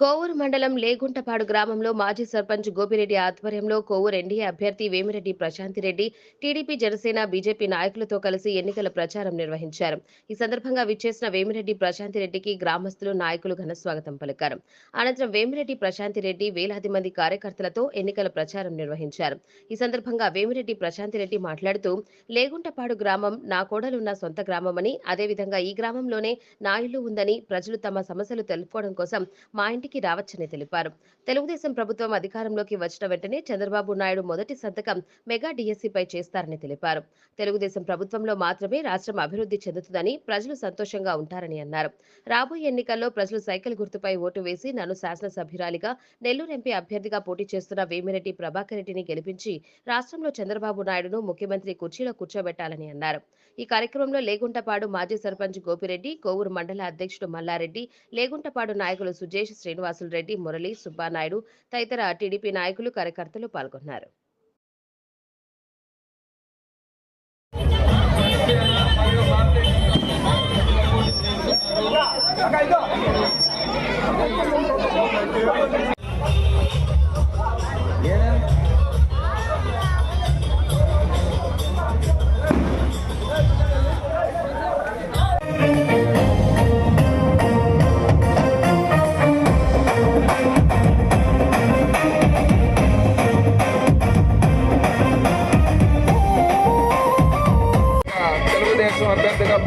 కోవూరు మండలం లేగుంటపాడు గ్రామంలో మాజీ సర్పంచ్ గోపిరెడ్డి ఆధ్వర్యంలో కోవూరు ఎన్డీఏ అభ్యర్థి వేమిరెడ్డి ప్రశాంతిరెడ్డి టీడీపీ జనసేన బీజేపీ నాయకులతో కలిసి ఎన్నికల ప్రచారం నిర్వహించారు. ఈ సందర్భంగా విచ్చేసిన వేమిరెడ్డి ప్రశాంతిరెడ్డికి గ్రామస్తులు నాయకులు ఘన స్వాగతం పలికారు. అనంతరం వేమిరెడ్డి ప్రశాంతిరెడ్డి వేలాది మంది కార్యకర్తలతో ఎన్నికల ప్రచారం నిర్వహించారు. ఈ సందర్భంగా వేమిరెడ్డి ప్రశాంతిరెడ్డి మాట్లాడుతూ లేగుంటపాడు గ్రామం నా కోడలున్న సొంత గ్రామమని అదేవిధంగా ఈ గ్రామంలోనే నా ఇల్లు ఉందని ప్రజలు తమ సమస్యలు తెలుపుకోవడం కోసం మా ఇంటికి రావచ్చని తెలిపారు. తెలుగుదేశం ప్రభుత్వం అధికారంలోకి వచ్చిన వెంటనే చంద్రబాబు నాయుడు మొదటి సంతకం మెగా డిఎస్సీపై చేస్తారని తెలిపారు. తెలుగుదేశం ప్రభుత్వంలో మాత్రమే రాష్ట్రం అభివృద్ధి చెందుతుందని ప్రజలు సంతోషంగా ఉంటారని అన్నారు. రాబోయే ఎన్నికల్లో ప్రజలు సైకిల్ గుర్తుపై ఓటు వేసి నన్ను శాసనసభ్యురాలిగా నెల్లూరు ఎంపీ అభ్యర్థిగా పోటీ చేస్తున్న వేమిరెడ్డి ప్రభాకర్ రెడ్డిని గెలిపించి రాష్ట్రంలో చంద్రబాబు నాయుడును ముఖ్యమంత్రి కుర్చీలో కూర్చోబెట్టాలని అన్నారు. ఈ కార్యక్రమంలో లేగుంటపాడు మాజీ సర్పంచ్ గోపిరెడ్డి కోవూరు మండల అధ్యక్షుడు మల్లారెడ్డి లేగుంటపాడు నాయకులు సుజేష్ శ్రీను శ్రీనివాసులు రెడ్డి మురళి సుబ్బానాయుడు తదితర టీడీపీ నాయకులు కార్యకర్తలు పాల్గొన్నారు.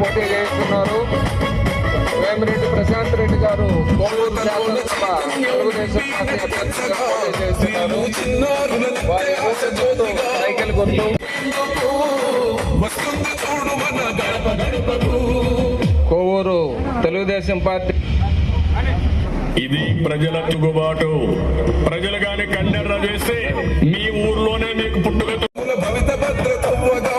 పోటీ చేస్తున్నారు. వేమిరెడ్డి ప్రశాంత్ రెడ్డి గారు కోవూరు శాసనసభ తెలుగుదేశం పార్టీ అభ్యర్థిగా పోటీ చేస్తున్నారు. వారి ఓటు గుర్తు సైకిల్ గుర్తు కోవూరు తెలుగుదేశం పార్టీ ఇది ప్రజల తిరుగుబాటు. ప్రజలు గాని కన్నెర్ర చేస్తే మీ ఊర్లోనే మీకు పుట్టుక భవిత భద్రతవ్వగా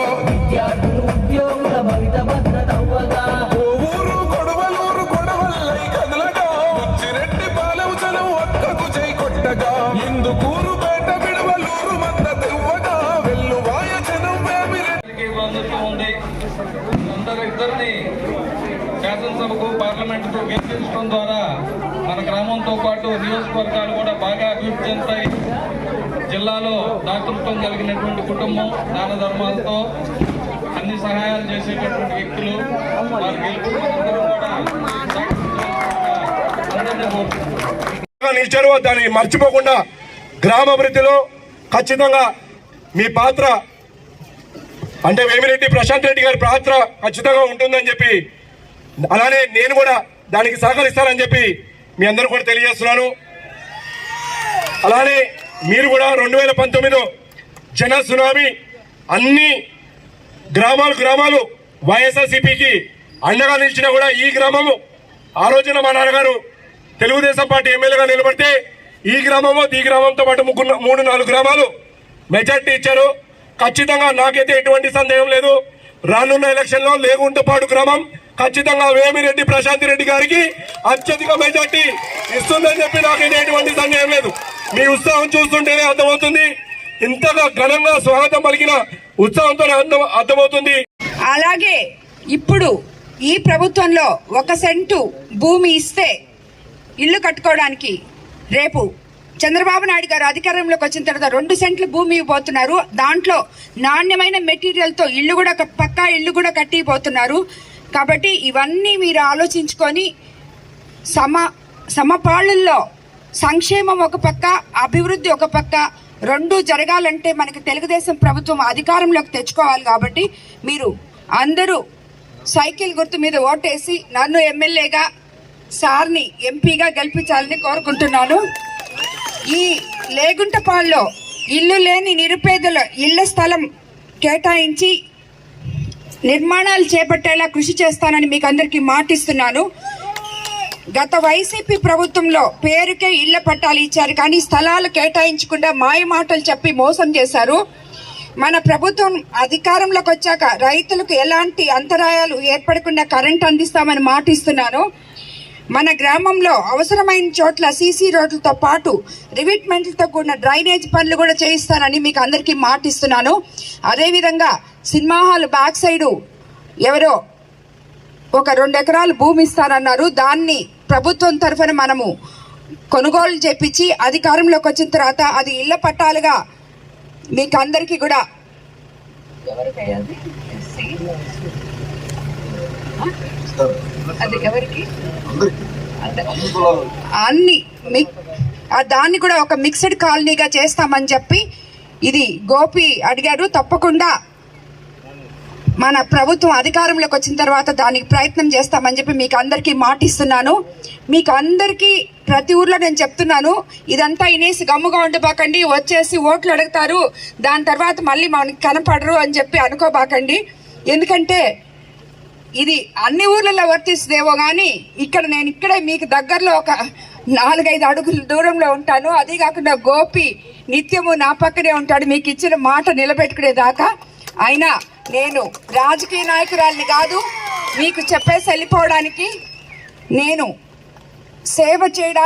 బంధుత్వం ఉంది ఇద్దరిని శాసనసభకు పార్లమెంటుకు గెలిపించడం ద్వారా మన గ్రామంతో పాటు నియోజకవర్గాలు కూడా బాగా అభివృద్ధి చెందుతాయి. జిల్లాలో దాతృత్వం కలిగినటువంటి కుటుంబం దాన ధర్మాలతో అన్ని సహాయాలు చేసేటటువంటి వ్యక్తులు వారు కూడా నిలిచారో దాన్ని మర్చిపోకుండా గ్రామాభివృద్ధిలో ఖచ్చితంగా మీ పాత్ర అంటే వేమిరెడ్డి ప్రశాంత్ రెడ్డి గారి పాత్ర ఖచ్చితంగా ఉంటుందని చెప్పి అలానే నేను కూడా దానికి సహకరిస్తానని చెప్పి మీ అందరూ కూడా తెలియజేస్తున్నాను. అలానే మీరు కూడా రెండు వేల పంతొమ్మిదిలో జన సునామీ అన్ని గ్రామాలు గ్రామాలు వైఎస్ఆర్సీపీకి అండగా నిలిచినా కూడా ఈ గ్రామము ఆ రోజున మా నాన్నగారు తెలుగుదేశం పార్టీ ఎమ్మెల్యేగా నిలబడితే ఈ గ్రామము ఈ గ్రామంతో పాటు ముగ్గురు మూడు నాలుగు గ్రామాలు మెజార్టీ ఇచ్చారు. ఖచ్చితంగా నాకైతే ఎటువంటి సందేహం లేదు. రానున్న ఎలక్షన్లో లేగుంటపాడు గ్రామం ఖచ్చితంగా వేమిరెడ్డి ప్రశాంత్ రెడ్డి గారికి అత్యధిక మెజార్టీ ఇస్తుందని చెప్పి నాకైతే ఎటువంటి సందేహం లేదు. మీ ఉత్సాహం చూస్తుంటేనే అర్థమవుతుంది. ఇంతగా ఘనంగా స్వాగతం పలికిన ఉత్సాహంతో అర్థం అర్థమవుతుంది. అలాగే ఇప్పుడు ఈ ప్రభుత్వంలో ఒక సెంటు భూమి ఇస్తే ఇల్లు కట్టుకోవడానికి రేపు చంద్రబాబు నాయుడు గారు అధికారంలోకి వచ్చిన తర్వాత రెండు సెంట్లు భూమి ఇవ్వబోతున్నారు. దాంట్లో నాణ్యమైన మెటీరియల్తో ఇల్లు కూడా పక్కా ఇల్లు కూడా కట్టిపోతున్నారు. కాబట్టి ఇవన్నీ మీరు ఆలోచించుకొని సమ సమపాళ్ళల్లో సంక్షేమం ఒక పక్క అభివృద్ధి ఒక పక్క రెండు జరగాలంటే మనకి తెలుగుదేశం ప్రభుత్వం అధికారంలోకి తెచ్చుకోవాలి కాబట్టి మీరు అందరూ సైకిల్ గుర్తు మీద ఓటేసి నన్ను ఎమ్మెల్యేగా సార్ని ఎంపీగా గెలిపించాలని కోరుకుంటున్నాను. ఈ లేగుంటపాల్లో ఇల్లు లేని నిరుపేదల ఇళ్ళ స్థలం కేటాయించి నిర్మాణాలు చేపట్టేలా కృషి చేస్తానని మీకు అందరికీ మాటిస్తున్నాను. గత వైసీపీ ప్రభుత్వంలో పేరుకే ఇళ్ళ పట్టాలు ఇచ్చారు కానీ స్థలాలు కేటాయించకుండా మాయ మాటలు చెప్పి మోసం చేశారు. మన ప్రభుత్వం అధికారంలోకి వచ్చాక రైతులకు ఎలాంటి అంతరాయాలు ఏర్పడకుండా కరెంట్ అందిస్తామని మాటిస్తున్నాను. మన గ్రామంలో అవసరమైన చోట్ల సీసీ రోడ్లతో పాటు రివిట్మెంట్లతో కూడిన డ్రైనేజ్ పనులు కూడా చేయిస్తానని మీకు అందరికీ మాటిస్తున్నాను. అదేవిధంగా సినిమా హాల్ బ్యాక్ సైడు ఎవరో ఒక రెండు ఎకరాలు భూమి ఇస్తారన్నారు దాన్ని ప్రభుత్వం తరఫున మనము కొనుగోలు చేపించి అధికారంలోకి వచ్చిన తర్వాత అది ఇళ్ళ పట్టాలుగా మీకు అందరికీ కూడా ఎవరికయ్యా అది? ఎవరికి? అన్ని దాన్ని కూడా ఒక మిక్స్డ్ కాలనీగా చేస్తామని చెప్పి ఇది గోపి అడిగారు. తప్పకుండా మన ప్రభుత్వం అధికారంలోకి వచ్చిన తర్వాత దానికి ప్రయత్నం చేస్తామని చెప్పి మీకు అందరికీ మాటిస్తున్నాను. మీకు అందరికీ ప్రతి ఊర్లో నేను చెప్తున్నాను. ఇదంతా ఇనేసి గమ్ముగా ఉండిపోకండి. వచ్చేసి ఓట్లు అడుగుతారు. దాని తర్వాత మళ్ళీ మనకి కనపడరు అని చెప్పి అనుకోబాకండి. ఎందుకంటే ఇది అన్ని ఊర్లలో వర్తిస్తుందేమో కానీ ఇక్కడ నేను ఇక్కడే మీకు దగ్గరలో ఒక నాలుగైదు అడుగుల దూరంలో ఉంటాను. అదే కాకుండా గోపి నిత్యము నా పక్కనే ఉంటాడు. మీకు ఇచ్చిన మాట నిలబెట్టుకునేదాకా అయినా నేను రాజకీయ నాయకురాలిని కాదు మీకు చెప్పేసి వెళ్ళిపోవడానికి నేను సేవ చేయడానికి